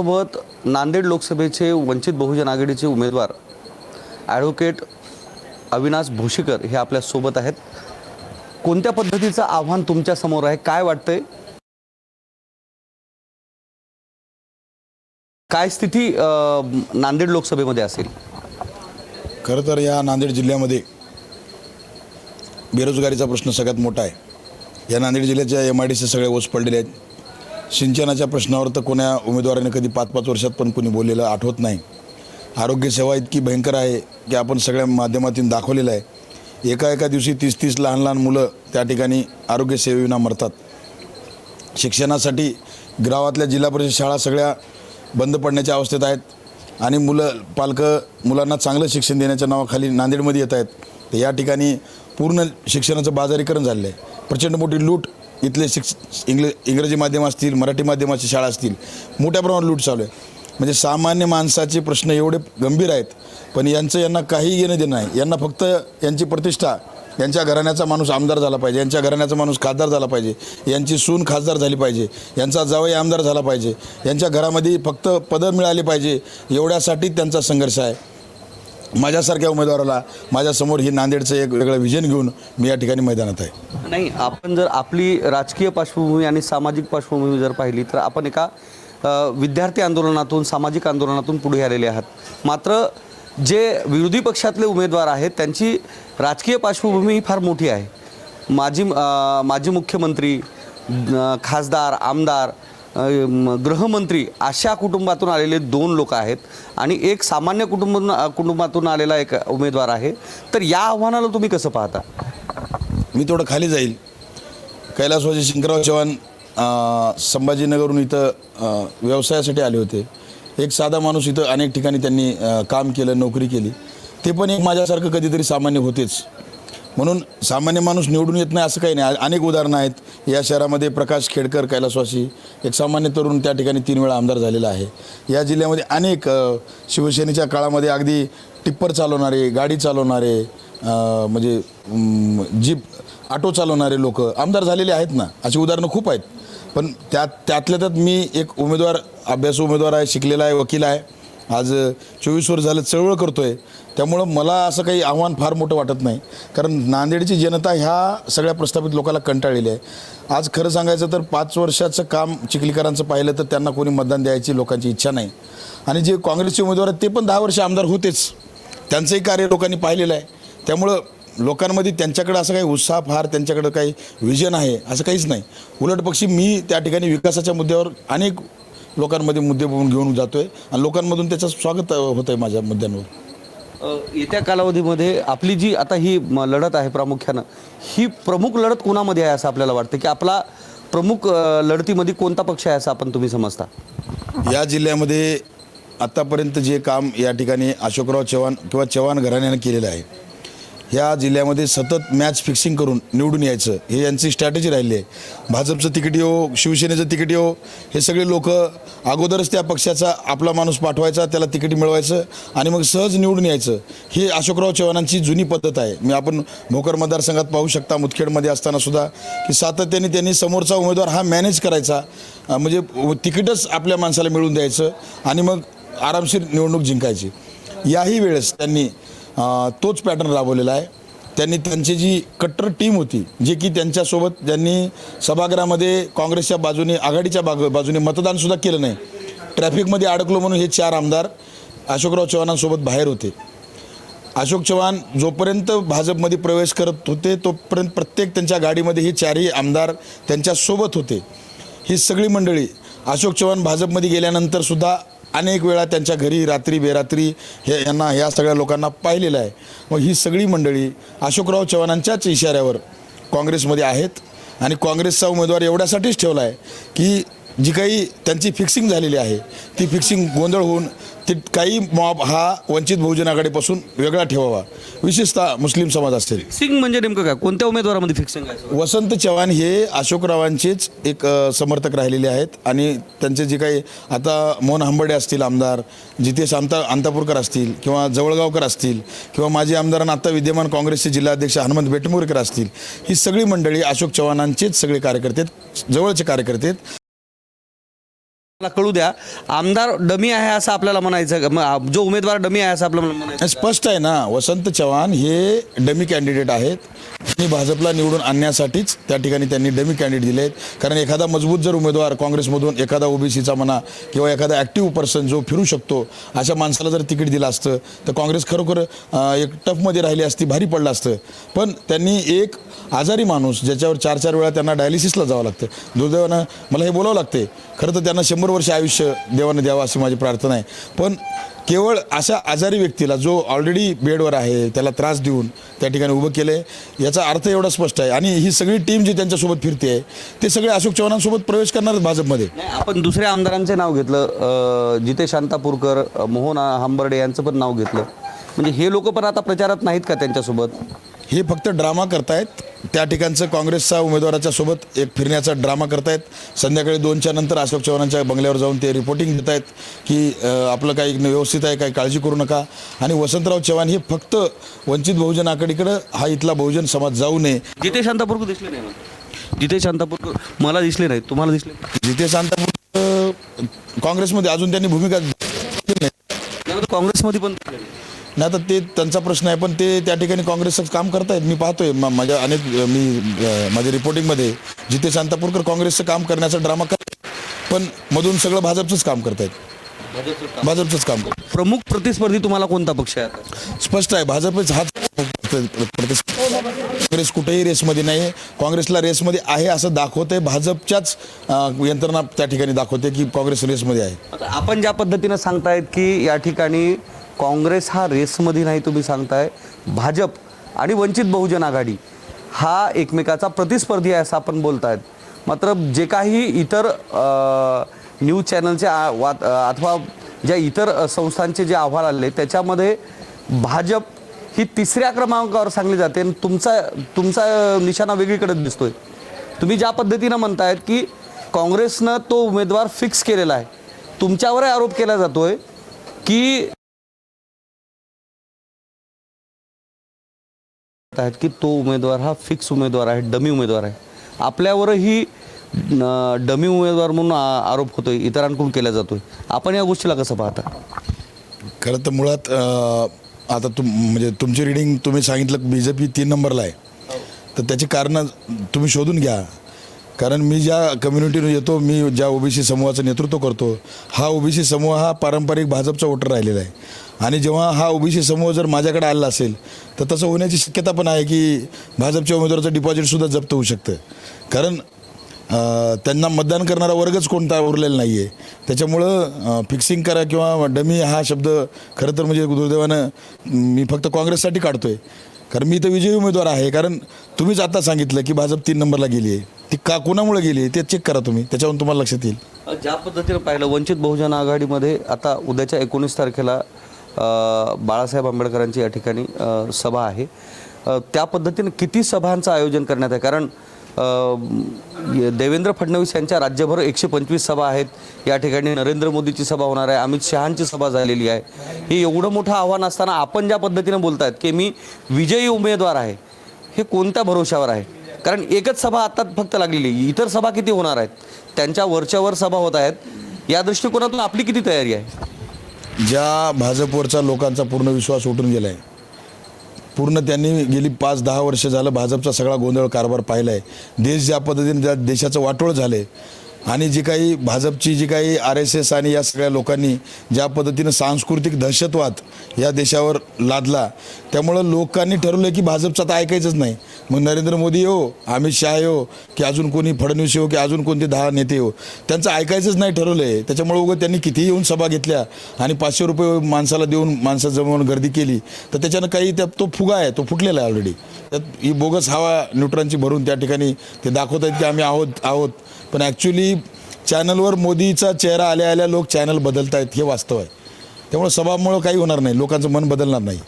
सोबत नांदेड लोकसभेचे वंचित बहुजन आघाडीचे उमेदवार ॲडव्होकेट अविनाश भोशीकर हे आपल्यासोबत आहेत. कोणत्या पद्धतीचं आव्हान तुमच्यासमोर आहे? काय वाटतंय? काय स्थिती नांदेड लोकसभेमध्ये असेल? खरं तर या नांदेड जिल्ह्यामध्ये बेरोजगारीचा प्रश्न सगळ्यात मोठा आहे. या नांदेड जिल्ह्याच्या एम आय डी सी सगळे ओस पडलेले आहेत. सिंचनाच्या प्रश्नावर तर कोण्या उमेदवाराने कधी पाच पाच वर्षात पण कोणी बोललेलं आठवत नाही. आरोग्यसेवा इतकी भयंकर आहे की आपण सगळ्या माध्यमातून दाखवलेलं आहे. एका एका दिवशी तीस तीस लहान लहान मुलं त्या ठिकाणी आरोग्यसेवेविना मरतात. शिक्षणासाठी गावातल्या जिल्हा परिषद शाळा सगळ्या बंद पडण्याच्या अवस्थेत आहेत आणि मुलं पालकं मुलांना चांगलं शिक्षण देण्याच्या नावाखाली नांदेडमध्ये येत आहेत. तर या ठिकाणी पूर्ण शिक्षणाचं बाजारीकरण झालेलं आहे. प्रचंड मोठी लूट इथले शिक्ष इंग्ल इंग्रजी माध्यम असतील मराठी माध्यमाची शाळा असतील मोठ्या प्रमाणात लूट चालू आहे. म्हणजे सामान्य माणसाचे प्रश्न एवढे गंभीर आहेत पण यांचं यांना काही घेणं देणं नाही. यांना फक्त यांची प्रतिष्ठा यांच्या घराण्याचा माणूस आमदार झाला पाहिजे यांच्या घराण्याचा माणूस खासदार झाला पाहिजे यांची सून खासदार झाली पाहिजे यांचा जावई आमदार झाला पाहिजे यांच्या घरामध्ये फक्त पदं मिळाली पाहिजे एवढ्यासाठी त्यांचा संघर्ष आहे. माझ्यासारख्या उमेदवाराला माझ्यासमोर ही नांदेडचं एक वेगळं विजन घेऊन मी या ठिकाणी मैदानात आहे. नाही आपण जर आपली राजकीय पार्श्वभूमी आणि सामाजिक पार्श्वभूमी जर पाहिली तर आपण एका विद्यार्थी आंदोलनातून सामाजिक आंदोलनातून पुढे आलेले आहात. मात्र जे विरोधी पक्षातले उमेदवार आहेत त्यांची राजकीय पार्श्वभूमी ही फार मोठी आहे. माजी माजी मुख्यमंत्री खासदार आमदार गृहमंत्री अशा कुटुंबातून आलेले दोन लोक आहेत आणि एक सामान्य कुटुंब कुटुंबातून आलेला एक उमेदवार आहे. तर या आव्हानाला तुम्ही कसं पाहता? मी थोडं खाली जाईल. कैलासवाजी शंकरराव चव्हाण संभाजीनगरहून इथं व्यवसायासाठी आले होते. एक साधा माणूस इथं अनेक ठिकाणी त्यांनी काम केलं नोकरी केली. ते पण एक माझ्यासारखं कधीतरी सामान्य होतेच. म्हणून सामान्य माणूस निवडून येत नाही असं काही नाही. अनेक उदाहरणं आहेत. या शहरामध्ये प्रकाश खेडकर कैलासवासी एक सामान्य तरुण त्या ठिकाणी तीन वेळा आमदार झालेला आहे. या जिल्ह्यामध्ये अनेक शिवसेनेच्या काळामध्ये अगदी टिप्पर चालवणारे गाडी चालवणारे म्हणजे जीप ऑटो चालवणारे लोक आमदार झालेले आहेत ना? अशी उदाहरणं खूप आहेत. पण त्यात त्यातल्या त्यात मी एक उमेदवार अभ्यास उमेदवार आहे शिकलेला आहे वकील आहे. आज चोवीस वर्ष झालं चळवळ करतो आहे त्यामुळं मला असं काही आव्हान फार मोठं वाटत नाही. कारण नांदेडची जनता ह्या सगळ्या प्रस्थापित लोकांना कंटाळलेली आहे. आज खरं सांगायचं तर पाच वर्षाचं काम चिखलीकरांचं पाहिलं तर त्यांना कोणी मतदान द्यायची लोकांची इच्छा नाही. आणि जे काँग्रेसचे उमेदवार आहेत ते पण दहा वर्ष आमदार होतेच. त्यांचंही कार्य लोकांनी पाहिलेलं आहे. त्यामुळं लोकांमध्ये त्यांच्याकडे असं काही उत्साह फार त्यांच्याकडं काही विजन आहे असं काहीच नाही. उलट पक्षी मी त्या ठिकाणी विकासाच्या मुद्द्यावर अनेक लोकांमध्ये मुद्दे घेऊन जातो आहे आणि लोकांमधून त्याचं स्वागत होतं आहे माझ्या मुद्द्यांवर. येत्या कालावधीमध्ये आपली जी आता ही लढत आहे प्रामुख्यानं ही प्रमुख लढत कोणामध्ये आहे असं आपल्याला वाटतं? की आपला प्रमुख लढतीमध्ये कोणता पक्ष आहे असं आपण तुम्ही समजता? या जिल्ह्यामध्ये आत्तापर्यंत जे काम या ठिकाणी अशोकराव चव्हाण किंवा चव्हाण घराण्यानं केलेलं आहे ह्या जिल्ह्यामध्ये सतत मॅच फिक्सिंग करून निवडून यायचं. हे यांची स्ट्रॅटेजी राहिली आहे. भाजपचं तिकीट येऊ शिवसेनेचं तिकीट येऊ हे सगळे लोक अगोदरच त्या पक्षाचा आपला माणूस पाठवायचा त्याला तिकीट मिळवायचं आणि मग सहज निवडून यायचं. ही अशोकराव चव्हाणांची जुनी पद्धत आहे. मी आपण भोकर मतदारसंघात पाहू शकता मुदखेडमध्ये असताना सुद्धा की सातत्याने त्यांनी समोरचा उमेदवार हा मॅनेज करायचा. म्हणजे तिकीटच आपल्या माणसाला मिळवून द्यायचं आणि मग आरामशीर निवडणूक जिंकायची. याही वेळेस त्यांनी तोच पॅटर्न राबवलेला आहे. त्यांनी त्यांची जी कट्टर टीम होती जे की त्यांच्यासोबत ज्यांनी सभागृहामध्ये काँग्रेसच्या बाजूने आघाडीच्या बाग बाजूने मतदानसुद्धा केलं नाही. ट्रॅफिकमध्ये अडकलो म्हणून हे चार आमदार अशोकराव चव्हाणांसोबत बाहेर होते. अशोक चव्हाण जोपर्यंत भाजपमध्ये प्रवेश करत होते तोपर्यंत प्रत्येक त्यांच्या गाडीमध्ये हे चारही आमदार त्यांच्यासोबत होते. ही सगळी मंडळी अशोक चव्हाण भाजपमध्ये गेल्यानंतर सुद्धा अनेक वेळा त्यांच्या घरी रात्री बेरात्री हे यांना ह्या सगळ्या लोकांना पाहिलेलं आहे. मग ही सगळी मंडळी अशोकराव चव्हाणांच्याच इशाऱ्यावर काँग्रेसमध्ये आहेत आणि काँग्रेसचा उमेदवार एवढ्यासाठीच ठेवला आहे की जी काही त्यांची फिक्सिंग झालेली आहे ती फिक्सिंग गोंधळ होऊन ती काही मॉब हा वंचित बहुजन आघाडीपासून वेगळा ठेवावा. विशेषतः मुस्लिम समाज असेल फिक्सिंग म्हणजे नेमकं काय? कोणत्या उमेदवारामध्ये फिक्सिंग आहे? वसंत चव्हाण हे अशोकरावांचेच एक अ, समर्थक राहिलेले आहेत आणि त्यांचे जे काही आता मोहन हंबर्डे असतील आमदार जितेश अंता अंतापूरकर असतील किंवा जवळगावकर असतील किंवा माजी आमदार आणि आता विद्यमान काँग्रेसचे जिल्हाध्यक्ष हनुमंत बेटमोरकर असतील ही सगळी मंडळी अशोक चव्हाणांचेच सगळे कार्यकर्ते आहेत, जवळचे कार्यकर्ते आहेत. मला कळू द्या आमदार डमी आहे असं आपल्याला म्हणायचं मग जो उमेदवार डमी आहे असं आपल्याला म्हणायचं. स्पष्ट आहे ना वसंत चव्हाण हे डमी कॅन्डिडेट आहेत. त्यांनी भाजपला निवडून आणण्यासाठीच त्या ठिकाणी त्यांनी डमी कॅन्डिडेट दिले आहेत. कारण एखादा मजबूत जर उमेदवार काँग्रेसमधून एखादा ओबीसीचा म्हणा किंवा एखादा ॲक्टिव्ह पर्सन जो फिरू शकतो अशा माणसाला जर तिकीट दिलं असतं तर काँग्रेस खरोखर एक टफमध्ये राहिली असती भारी पडलं असतं. पण त्यांनी एक आजारी माणूस ज्याच्यावर चार चार वेळा त्यांना डायलिसिसला जावं लागतं. दुर्दैवानं मला हे बोलावं लागते खरं तर त्यांना शंभर वर्ष आयुष्य देवानं द्यावं अशी माझी प्रार्थना आहे. पण केवळ अशा आजारी व्यक्तीला जो ऑलरेडी बेडवर आहे त्याला त्रास देऊन त्या ठिकाणी उभं केलं आहे याचा अर्थ एवढा स्पष्ट आहे. आणि ही सगळी टीम जी त्यांच्यासोबत फिरते आहे ते सगळे अशोक चव्हाणांसोबत प्रवेश करणार भाजपमध्ये. आपण दुसऱ्या आमदारांचे नाव घेतलं. जिते जितेश शांतापूरकर मोहन हंबर्डे यांचं पण नाव घेतलं. म्हणजे हे लोक पण आता प्रचारात नाहीत का त्यांच्यासोबत? हे फक्त ड्रामा करतायत. त्या ठिकाणचं काँग्रेसचा उमेदवाराच्या सोबत एक फिरण्याचा ड्रामा करतायत. संध्याकाळी दोनच्या नंतर अशोक चव्हाणांच्या बंगल्यावर जाऊन ते रिपोर्टिंग देत आहेत की आपलं काही व्यवस्थित आहे काही काळजी करू नका. आणि वसंतराव चव्हाण हे फक्त वंचित बहुजन आघाडीकडं हा इथला बहुजन समाज जाऊ नये. जितेश शांतापूरकर दिसले नाही जितेश शांतापूरकर मला दिसले नाही तुम्हाला दिसले जिथे शांतापूर काँग्रेसमध्ये अजून त्यांनी भूमिका काँग्रेसमध्ये पण नाही. आता ते त्यांचा प्रश्न आहे पण ते त्या ठिकाणी काँग्रेसचं काम करतायत. मी पाहतोय म- माझ्या अनेक मी अं, माझ्या रिपोर्टिंगमध्ये जिथे शांतापूरकर काँग्रेसचं काम करण्याचा ड्रामा करतात पण मधून सगळं भाजपचंच काम करतायत. भाजपचंच काम. करतात प्रमुख प्रतिस्पर्धी तुम्हाला कोणता पक्ष आहे आता? स्पष्ट आहे भाजपच हाच काँग्रेस कुठेही रेसमध्ये नाही आहे. काँग्रेसला रेसमध्ये आहे असं दाखवतंय भाजपच्याच अं, यंत्रणा त्या ठिकाणी दाखवते की काँग्रेस रेसमध्ये आहे. आता आपण ज्या पद्धतीनं सांगतायत की या ठिकाणी काँग्रेस हा रेसमध्ये नाही तुम्ही सांगताय. भाजप आणि वंचित बहुजन आघाडी हा एकमेकाचा प्रतिस्पर्धी आहे असं आपण बोलतायत. मात्र जे काही इतर न्यूज चॅनलचे आ- वात- अथवा ज्या इतर संस्थांचे जे अहवाल आले त्याच्यामध्ये भाजप ही तिसऱ्या क्रमांकावर सांगली जाते आणि तुमचा तुमचा निशाणा वेगळीकडे दिसतोय. तुम्ही ज्या पद्धतीनं म्हणतायत की काँग्रेसनं तो उमेदवार फिक्स केलेला आहे. तुमच्यावरही आरोप केला जातोय की आहेत की तो उमेदवार हा फिक्स उमेदवार आहे डमी उमेदवार आहे. आपल्यावरही डमी उमेदवार म्हणून आरोप होतोय इतरांकडून केला जातोय. आपण या गोष्टीला कसं पाहता? खरं तर मुळात आता तुम म्हणजे तुमची रिडिंग तुम्ही सांगितलं बी जे पी तीन नंबरला आहे. तर त्याची कारणं तुम्ही शोधून घ्या. कारण मी ज्या कम्युनिटीनं येतो मी ज्या ओबीसी समूहाचं नेतृत्व करतो हा ओबीसी समूह हा पारंपरिक भाजपचा वोटर राहिलेला आहे. आणि जेव्हा हा ओबीसी समूह जर माझ्याकडे आला असेल तर तसं होण्याची शक्यता पण आहे की भाजपच्या उमेदवाराचं डिपॉझिटसुद्धा जप्त होऊ शकतं. कारण त्यांना मतदान करणारा वर्गच कोणता उरलेला नाही आहे त्याच्यामुळं फिक्सिंग करा किंवा डमी हा शब्द खरं तर म्हणजे दुर्दैवानं मी फक्त काँग्रेससाठी काढतो आहे कारण मी तर विजयी उमेदवार आहे कारण तुम्हीच आता सांगितलं की भाजप तीन नंबरला गेली आहे. ती का कोणामुळे गेली आहे ते चेक करा तुम्ही. त्याच्यावरून तुम्हाला लक्षात येईल. ज्या पद्धतीनं पाहिलं वंचित बहुजन आघाडीमध्ये आता उद्याच्या एकोणीस तारखेला बाळासाहेब आंबेडकरांची या ठिकाणी सभा आहे. त्या पद्धतीनं किती सभांचं आयोजन करण्यात आहे? कारण देवेंद्र फडणवीस यांच्या राज्यभर एकशे पंचवीस सभा आहेत. या ठिकाणी नरेंद्र मोदीची सभा होणार आहे. अमित शहांची सभा झालेली आहे. हे एवढं मोठं आव्हान असताना आपण ज्या पद्धतीनं बोलतायत की मी विजयी उमेदवार आहे हे कोणत्या भरोशावर आहे? कारण एकच सभा आता फक्त लागलेली इतर सभा किती होणार आहेत? त्यांच्या वरच्यावर सभा होत आहेत. या दृष्टिकोनातून आपली किती तयारी आहे? ज्या भाजपवरचा लोकांचा पूर्ण विश्वास उठून गेला आहे पूर्ण त्यांनी गेली पाच दहा वर्ष झालं भाजपचा सगळा गोंधळ कारभार पाहिला आहे देश ज्या पद्धतीने ज्या देशाचं वाटोळ झालं आहे आणि जी काही भाजपची जी काही आर एस एस आणि या सगळ्या लोकांनी ज्या पद्धतीनं सांस्कृतिक दहशतवाद या देशावर लादला त्यामुळं लोकांनी ठरवलं की भाजपचं आता ऐकायचंच नाही. मग नरेंद्र मोदी हो अमित शहा हो की अजून कोणी फडणवीस हो की अजून कोणते दहा नेते हो त्यांचं ऐकायचंच नाही ठरवलं आहे त्याच्यामुळे उगं त्यांनी कितीही येऊन सभा घेतल्या आणि पाचशे रुपये माणसाला देऊन माणसं जमवून गर्दी केली तर त्याच्यानं काही त्या तो फुगा आहे तो फुटलेला आहे ऑलरेडी त्यात ही बोगस हवा न्यूट्रॉनची भरून त्या ठिकाणी ते दाखवत आहेत की आम्ही आहोत आहोत. पण ॲक्च्युली चॅनलवर मोदीचा चेहरा आल्या आल्या लोक चॅनल बदलत आहेत हे वास्तव आहे. त्यामुळे सभामुळं काही होणार नाही. लोकांचं मन बदलणार नाही.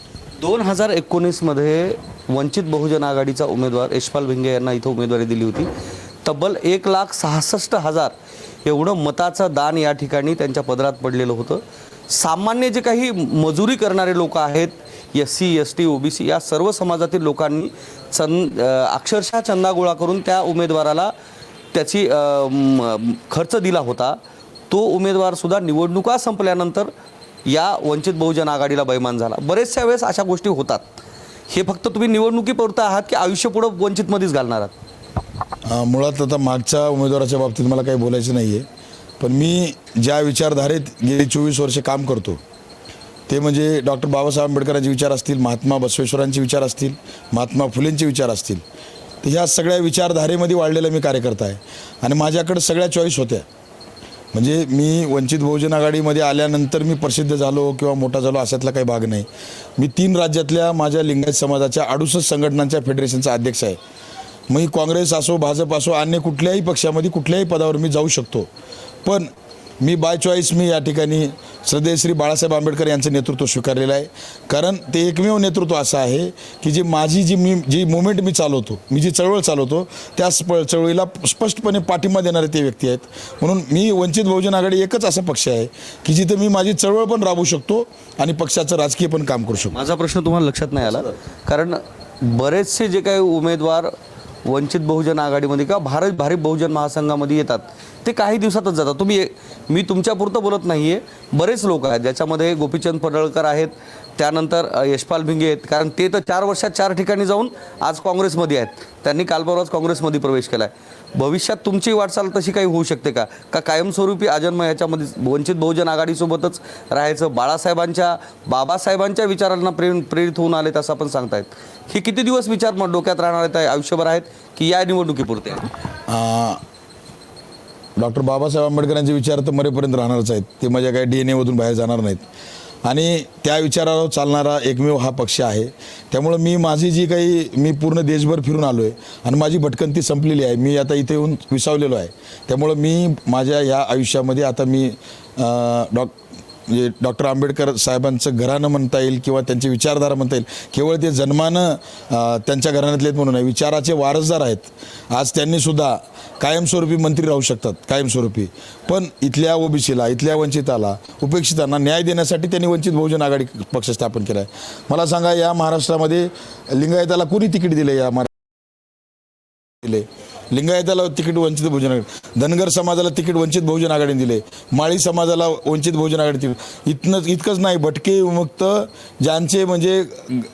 दोन हजार एकोणीसमध्ये वंचित बहुजन आघाडीचा उमेदवार यशपाल भिंगे यांना इथं उमेदवारी दिली होती. तब्बल एक लाख सहासष्ट हजार एवढं मताचं दान या ठिकाणी त्यांच्या पदरात पडलेलं होतं. सामान्य जे काही मजुरी करणारे लोक आहेत S C S T OBC या सर्व समाजातील लोकांनी चंद अक्षरशः चंदा गोळा करून त्या उमेदवाराला त्याची खर्च दिला होता तो उमेदवारसुद्धा निवडणुका संपल्यानंतर या वंचित बहुजन आघाडीला बैमान झाला. बरेचशा वेळेस अशा गोष्टी होतात. हे फक्त तुम्ही निवडणुकीपुरतं आहात की आयुष्य पुढं वंचितमध्येच घालणार आहात? मुळात आता मागच्या उमेदवाराच्या बाबतीत मला काही बोलायचं नाही आहे पण मी ज्या विचारधारेत गेली चोवीस वर्षे काम करतो ते म्हणजे डॉक्टर बाबासाहेब आंबेडकरांचे विचार असतील महात्मा बसवेश्वरांचे विचार असतील महात्मा फुलेंचे विचार असतील. तर ह्या सगळ्या विचारधारेमध्ये वाढलेला मी कार्यकर्ता आहे. आणि माझ्याकडे सगळ्या चॉईस होत्या. म्हणजे मी वंचित बहुजन आघाडीमध्ये आल्यानंतर मी प्रसिद्ध झालो किंवा मोठा झालो अशातला काही भाग नाही. मी तीन राज्यातल्या माझ्या लिंगायत समाजाच्या अडुसष्ट संघटनांच्या फेडरेशनचा अध्यक्ष आहे. मी काँग्रेस असो भाजप असो अन्य कुठल्याही पक्षामध्ये कुठल्याही पदावर मी जाऊ शकतो. पण मी बाय चॉईस मी या ठिकाणी सध्या श्री बाळासाहेब आंबेडकर यांचं नेतृत्व स्वीकारलेलं आहे. कारण ते एकमेव नेतृत्व असं आहे की जी माझी जी मी जी मुवमेंट मी चालवतो मी जी चळवळ चालवतो त्या स्प चळवळीला स्पष्टपणे पाठिंबा देणारे ते व्यक्ती आहेत. म्हणून मी वंचित बहुजन आघाडी एकच असा पक्ष आहे की जिथे मी माझी चळवळ पण राबवू शकतो आणि पक्षाचं राजकीय पण काम करू शकतो. माझा प्रश्न तुम्हाला लक्षात नाही आला? कारण बरेचसे जे काही उमेदवार वंचित बहुजन आघाडीमध्ये किंवा भारत भारिप बहुजन महासंघामध्ये येतात ते काही दिवसातच जातात. तुम्ही मी तुमच्यापुरतं बोलत नाही आहे बरेच लोक आहेत ज्याच्यामध्ये गोपीचंद पडळकर आहेत त्यानंतर यशपाल भिंगे आहेत. कारण ते तर चार वर्षात चार ठिकाणी जाऊन आज काँग्रेसमध्ये आहेत. त्यांनी काल परवाच काँग्रेसमध्ये प्रवेश केला आहे भविष्यात तुमची वाटचाल तशी काही होऊ शकते का? का कायमस्वरूपी आजन्म याच्यामध्ये वंचित बहुजन आघाडीसोबतच राहायचं? बाळासाहेबांच्या बाबासाहेबांच्या विचारांना प्रेम प्रेरित होऊन आलेत असं आपण सांगतायत. हे किती दिवस विचार मग डोक्यात राहणार आहेत आयुष्यभर आहेत की या निवडणुकीपुरते? डॉक्टर बाबासाहेब आंबेडकरांचे विचार तर मरेपर्यंत राहणारच आहेत. ते माझ्या काही डी एन एमधून बाहेर जाणार नाहीत. आणि त्या विचारावर चालणारा एकमेव हा पक्ष आहे. त्यामुळं मी माझी जी काही मी पूर्ण देशभर फिरून आलो आहे आणि माझी भटकंती संपलेली आहे. मी आता इथे येऊन विसावलेलो आहे. त्यामुळं मी माझ्या या आयुष्यामध्ये आता मी डॉ म्हणजे डॉक्टर आंबेडकर साहेबांचं घराणं म्हणता येईल किंवा त्यांची विचारधारा म्हणता येईल केवळ ते जन्मानं त्यांच्या घराण्यातले आहेत म्हणून नाही विचाराचे वारसदार आहेत. आज त्यांनीसुद्धा कायमस्वरूपी मंत्री राहू शकतात कायमस्वरूपी. पण इथल्या ओबीसीला इथल्या वंचिताला उपेक्षितांना न्याय देण्यासाठी त्यांनी वंचित बहुजन आघाडी पक्ष स्थापन केला आहे मला सांगा या महाराष्ट्रामध्ये लिंगायताला कोणी तिकीट दिलं या महाराष्ट्र दिले लिंगायताला तिकीट वंचित बहुजन आघाडी धनगर समाजाला तिकीट वंचित बहुजन आघाडीने दिले माळी समाजाला वंचित बहुजन आघाडी इथनं इतकंच नाही भटके विमुक्त ज्यांचे म्हणजे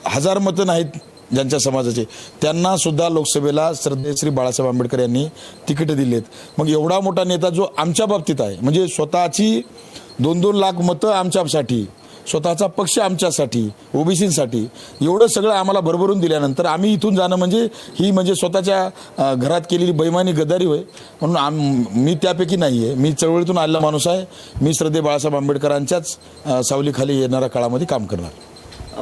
हजार मतं नाहीत ज्यांच्या समाजाचे. त्यांना सुद्धा लोकसभेला श्रद्धे श्री बाळासाहेब आंबेडकर यांनी तिकीट दिलेत. मग एवढा मोठा नेता जो आमच्या बाबतीत आहे म्हणजे स्वतःची दोन दोन लाख मतं आमच्यासाठी स्वतःचा पक्ष आमच्यासाठी ओबीसीसाठी एवढं सगळं आम्हाला भरभरून दिल्यानंतर आम्ही इथून जाणं म्हणजे ही म्हणजे स्वतःच्या घरात केलेली बैमानी गद्दारी होय. म्हणून आम मी त्यापैकी नाही आहे मी चळवळीतून आलेला माणूस आहे. मी श्रद्धे बाळासाहेब आंबेडकरांच्याच सावलीखाली येणाऱ्या काळामध्ये काम करणार.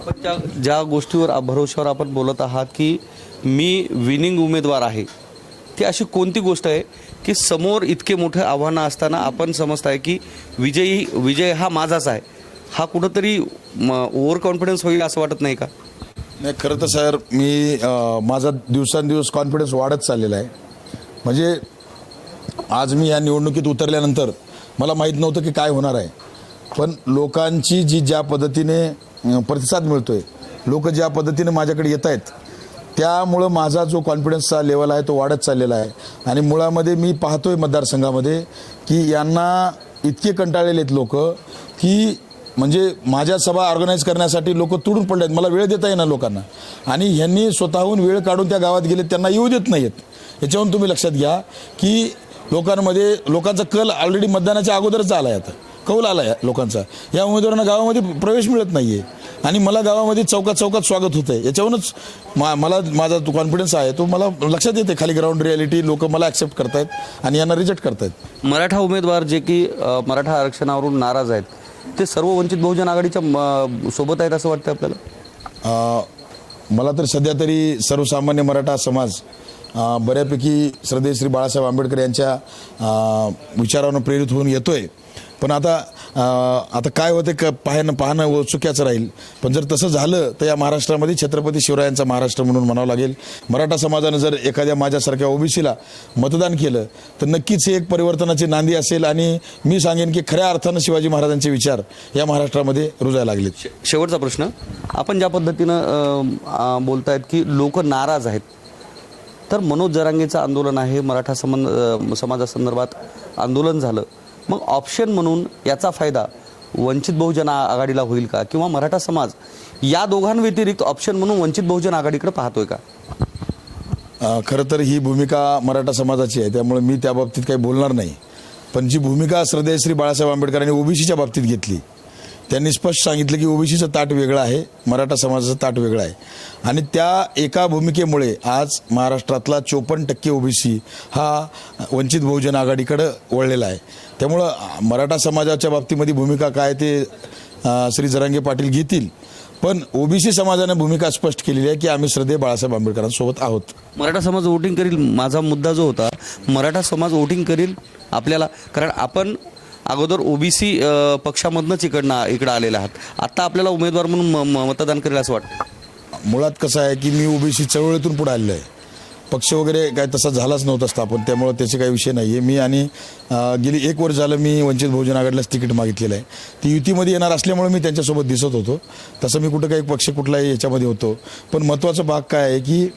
आपण ज्या ज्या गोष्टीवर आ- भरोश्यावर आपण बोलत आहात की मी विनिंग उमेदवार आहे ती अशी कोणती गोष्ट आहे की समोर इतके मोठे आव्हानं असताना आपण समजत आहे की विजयी विजय हा माझाच आहे. हा कुठंतरी ओव्हर कॉन्फिडन्स होईल असं वाटत नाही का? नाही खरं तर सर मी माझा दिवसांदिवस कॉन्फिडन्स वाढत चाललेला आहे. म्हणजे आज मी या निवडणुकीत उतरल्यानंतर मला माहीत नव्हतं की काय होणार आहे. पण लोकांची जी ज्या पद्धतीने प्रतिसाद प्रतिसाद मिळतोय लोक ज्या पद्धतीने माझ्याकडे येत आहेत त्यामुळं माझा जो कॉन्फिडन्सचा लेवल आहे तो वाढत चाललेला आहे. आणि मुळामध्ये मी पाहतोय मतदारसंघामध्ये की यांना इतके कंटाळलेले आहेत लोक की म्हणजे माझ्या सभा ऑर्गनाईज करण्यासाठी लोक तुडून पडले आहेत मला वेळ देता येणार लोकांना. आणि ह्यांनी स्वतःहून वेळ काढून त्या गावात गेले त्यांना येऊ देत नाहीत याच्यावरून तुम्ही लक्षात घ्या की लोकांमध्ये लोकांचा कल ऑलरेडी मतदानाच्या अगोदरच आला आहे आता. कौल आला आहे लोकांचा. या उमेदवारांना गावामध्ये प्रवेश मिळत नाही आहे आणि मला गावामध्ये चौकात चौकात स्वागत होतं आहे याच्यावरूनच मा मला माझा जो कॉन्फिडन्स आहे तो मला लक्षात येते खाली ग्राउंड रियालिटी लोक मला ॲक्सेप्ट करतायत आणि यांना रिजेक्ट करतायत. मराठा उमेदवार जे की मराठा आरक्षणावरून नाराज आहेत ते सर्व वंचित बहुजन आघाडीच्या सोबत आहेत असं वाटतं आपल्याला? मला तर सध्या तरी सर्वसामान्य मराठा समाज बऱ्यापैकी श्रद्धेय श्री बाळासाहेब आंबेडकर यांच्या अ, विचारावरून प्रेरित होऊन येतोय. पण आता आता काय होते क पाहणं पाहणं चुक्याचं राहील. पण जर तसं झालं तर या महाराष्ट्रामध्ये छत्रपती शिवरायांचा महाराष्ट्र म्हणून म्हणावं लागेल. मराठा समाजानं जर एखाद्या माझ्यासारख्या ओबीसीला मतदान केलं तर नक्कीच हे एक परिवर्तनाची नांदी असेल आणि मी सांगेन की खऱ्या अर्थानं शिवाजी महाराजांचे विचार या महाराष्ट्रामध्ये रुजायला लागलेत. शे- शेवटचा प्रश्न. आपण ज्या पद्धतीनं बोलतायत की लोक नाराज आहेत तर मनोज जरांगेचं आंदोलन आहे. मराठा समन समाजासंदर्भात आंदोलन झालं. मग ऑप्शन म्हणून याचा फायदा वंचित बहुजन आघाडीला होईल का? किंवा मराठा समाज या दोघांव्यतिरिक्त ऑप्शन म्हणून वंचित बहुजन आघाडीकडे पाहतोय का? खरं तर ही भूमिका मराठा समाजाची आहे. त्यामुळे मी त्या बाबतीत काही बोलणार नाही. पण जी भूमिका श्रद्धेश्री बाळासाहेब आंबेडकरांनी ओबीसीच्या बाबतीत घेतली त्यांनी स्पष्ट सांगितलं की ओबीसीचं ताट वेगळं आहे मराठा समाजाचं ताट वेगळं आहे. आणि त्या एका भूमिकेमुळे आज महाराष्ट्रातला चोपन्न टक्के ओबीसी हा वंचित बहुजन आघाडीकडं वळलेला आहे. त्यामुळं मराठा समाजाच्या बाबतीमध्ये भूमिका काय ते श्री जरांगे पाटील घेतील. पण ओबीसी समाजाने भूमिका स्पष्ट केलेली आहे की आम्ही श्रद्धेय बाळासाहेब आंबेडकरांसोबत आहोत. मराठा समाज वोटिंग करील माझा मुद्दा जो होता मराठा समाज वोटिंग करील आपल्याला. कारण आपण अगोदर ओबीसी पक्षामधनंच इकडनं इकडं आलेले आहात. आता आपल्याला उमेदवार म्हणून म- मतदान करेल असं वाटतं. मुळात कसं आहे की मी ओबीसी चळवळीतून पुढे आलेलो आहे. पक्ष वगैरे काय तसा झालाच नव्हता स्थापन त्यामुळं त्याचे काही विषय नाही आहे मी आणि गेली एक वर्ष झालं मी वंचित बहुजन आघाडीलाच तिकीट मागितलेलं आहे. ती युतीमध्ये येणार असल्यामुळे मी त्यांच्यासोबत दिसत होतो. तसं मी कुठं काही पक्ष कुठलाही याच्यामध्ये होतो. पण महत्त्वाचा भाग काय आहे की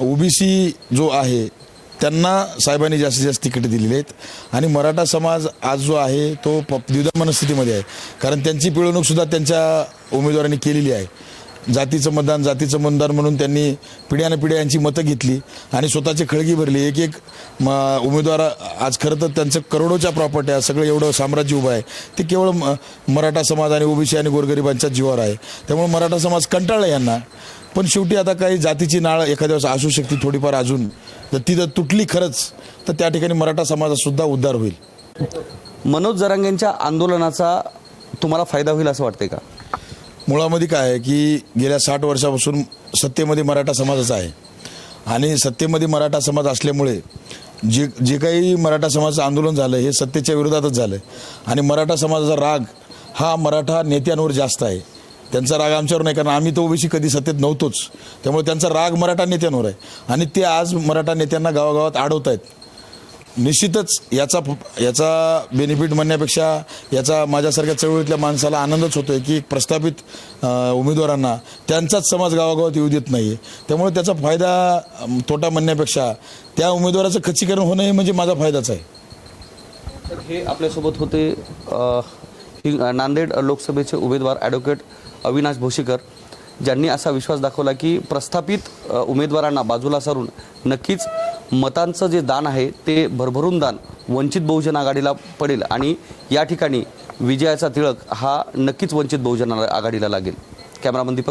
ओबीसी जो आहे त्यांना साहेबांनी जास्तीत जास्त तिकीट दिलेली आहेत आणि मराठा समाज आज जो आहे तो प द्विधा मनस्थितीमध्ये आहे. कारण त्यांची पिळवणूकसुद्धा त्यांच्या उमेदवारांनी केलेली आहे. जातीचं मतदान जातीचं मतदान म्हणून त्यांनी पिढ्यानं पिढ्या यांची मतं घेतली आणि स्वतःची खळगी भरली. एक एक म उमेदवार आज खरं तर त्यांचं करोडोच्या प्रॉपर्ट्या सगळं एवढं साम्राज्य उभं आहे. ते केवळ म मराठा समाज आणि ओबीसी आणि गोरगरिबांच्या जीवावर आहे. त्यामुळे मराठा समाज कंटाळला यांना. पण शेवटी आता काही जातीची नाळ एखाद्या वेळेस असू शकते थोडीफार अजून. तर ती जर तुटली खरंच तर त्या ठिकाणी मराठा समाजात सुद्धा उद्धार होईल. मनोज जरांगेंच्या आंदोलनाचा तुम्हाला फायदा होईल असं वाटतंय का? मुळामध्ये काय आहे की गेल्या साठ वर्षापासून सत्तेमध्ये मराठा समाजाचा आहे. आणि सत्तेमध्ये मराठा समाज असल्यामुळे जे जे काही मराठा समाजाचं आंदोलन झालं हे सत्तेच्या विरोधातच झालं. आणि मराठा समाजाचा राग हा मराठा नेत्यांवर जास्त आहे. त्यांचा राग आमच्यावर नाही कारण आम्ही तो ओबीसी कधी सत्तेत नव्हतोच. त्यामुळे त्यांचा राग मराठा नेत्यांवर आहे. आणि ते आज मराठा नेत्यांना गावागावात आढवत आहेत निश्चितच याचा याचा बेनिफिट म्हणण्यापेक्षा याचा माझ्यासारख्या चळवळीतल्या माणसाला आनंदच होतो आहे की एक प्रस्थापित उमेदवारांना त्यांचाच समाज गावागावात येऊ देत नाही आहे त्यामुळे त्याचा फायदा तोटा म्हणण्यापेक्षा त्या उमेदवाराचं खच्चीकरण होणं हे म्हणजे माझा फायदाच आहे. तर हे आपल्यासोबत होते नांदेड लोकसभेचे उमेदवार ॲडव्होकेट अविनाश भोशीकर ज्यांनी असा विश्वास दाखवला की प्रस्थापित उमेदवारांना बाजूला सारून नक्कीच मतांचं जे दान आहे ते भरभरून दान वंचित बहुजन आघाडीला पडेल आणि या ठिकाणी विजयाचा तिळक हा नक्कीच वंचित बहुजन आघाडीला लागेल. कॅमेरामन दीपक